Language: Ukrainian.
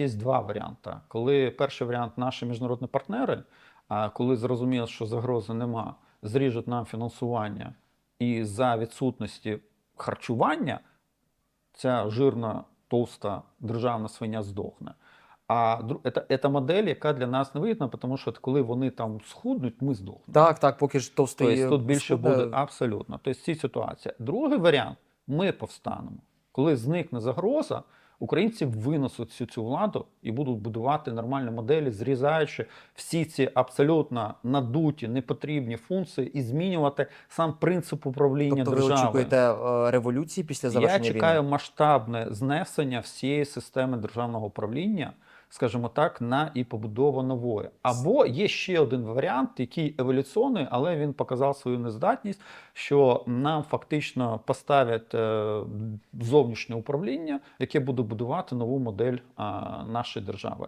Є два варіанти. Коли перший варіант наші міжнародні партнери, а коли зрозуміло, що загрози нема, зріжуть нам фінансування і за відсутності харчування ця жирна, товста державна свиня здохне. А це, це модель, яка для нас не вигідна, тому що коли вони там схуднуть, ми здохнемо. Так, так, поки ж товстий. Тобто тут більше схудне- буде абсолютно. Тобто ці ситуації. Другий варіант ми повстанемо. Коли зникне загроза, українці винесуть всю цю владу і будуть будувати нормальні моделі, зрізаючи всі ці абсолютно надуті, непотрібні функції і змінювати сам принцип управління Тобто ви держави. очікуєте е, революції після Я чекаю війни? масштабне знесення всієї системи державного управління, скажімо так, на і побудова нової. Або є ще один варіант, який еволюційний, але він показав свою нездатність, що нам фактично поставлять е, зовнішнє управління, яке буде будувати нову модель нашої держави.